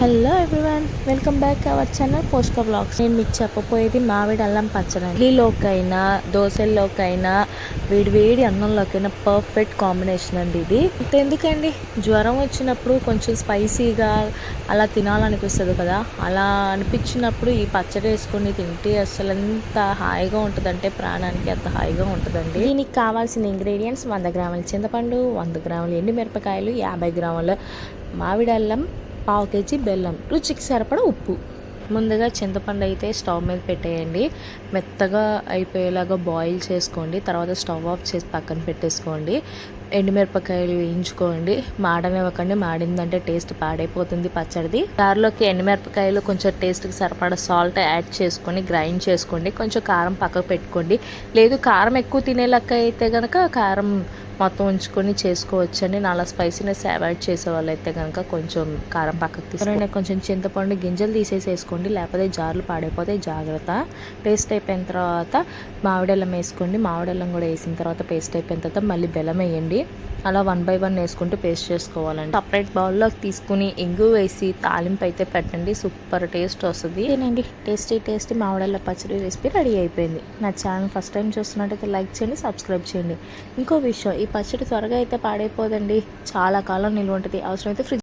Hello everyone welcome back our channel POSCO blogs నేను మీకు చెప్పబోయేది మామిడి అల్లం పచ్చడి. ఇడ్లీలోకైనా దోశల్లోకైనా వేడి వేడి అన్నంలోకైనా పర్ఫెక్ట్ కాంబినేషన్ అండి ఇది. ఇంత ఎందుకండి జ్వరం వచ్చినప్పుడు కొంచెం స్పైసీగా అలా తినాలనిపిస్తుంది కదా. అలా అనిపించినప్పుడు ఈ పచ్చడి వేసుకొని తింటే అసలు ఎంత హాయిగా ఉంటుందంటే ప్రాణానికి అంత హాయిగా ఉంటుందండి. దీనికి కావాల్సిన ఇంగ్రీడియంట్స్ వంద గ్రాముల చింతపండు వంద గ్రాములు గ్రాముల ఎండుమిరపకాయలు యాభై గ్రాముల మామిడి అల్లం పావు కేజీ బెల్లం రుచికి సరిపడ ఉప్పు. ముందుగా చింతపండు అయితే స్టవ్ మీద పెట్టేయండి. మెత్తగా అయిపోయేలాగా బాయిల్ చేసుకోండి. తర్వాత స్టవ్ ఆఫ్ చేసి పక్కన పెట్టేసుకోండి. ఎండుమిరపకాయలు వేయించుకోండి. మాడనివ్వకండి. మాడిందంటే టేస్ట్ పాడైపోతుంది పచ్చడిది. దారిలోకి ఎండుమిరపకాయలు కొంచెం టేస్ట్కి సరిపడా సాల్ట్ యాడ్ చేసుకొని గ్రైండ్ చేసుకోండి. కొంచెం కారం పక్కకు పెట్టుకోండి. లేదు కారం ఎక్కువ తినేలాక అయితే కనుక కారం మొత్తం ఉంచుకొని చేసుకోవచ్చండి. నాలా స్పైసీనెస్ అవాయిడ్ చేసే వాళ్ళు అయితే కనుక కొంచెం కారం పక్కకు తీసుకుని కొంచెం చింతపండు గింజలు తీసేసేసుకోండి. లేకపోతే జార్లు పాడైపోతే జాగ్రత్త. పేస్ట్ అయిపోయిన తర్వాత మామిడల్లం వేసుకోండి. మామిడల్లం కూడా వేసిన తర్వాత పేస్ట్ అయిపోయిన తర్వాత మళ్ళీ బెల్లం వేయండి. అలా వన్ బై వన్ వేసుకుంటూ పేస్ట్ చేసుకోవాలండి. సపరేట్ బౌల్లో తీసుకుని ఇంగు వేసి తాలింపు అయితే పెట్టండి. సూపర్ టేస్ట్ వస్తుంది. ఏనండి టేస్టీ టేస్టీ మామిడల్ల పచ్చడి రెసిపీ రెడీ అయిపోయింది. నా ఛానల్ ఫస్ట్ టైం చూస్తున్నట్టయితే లైక్ చేయండి సబ్స్క్రైబ్ చేయండి. ఇంకో విషయం ఈ పచ్చడి త్వరగా అయితే పాడైపోదండి. చాలా కాలం నిల్వ ఉంటుంది అవసరమైతే ఫ్రిడ్జ్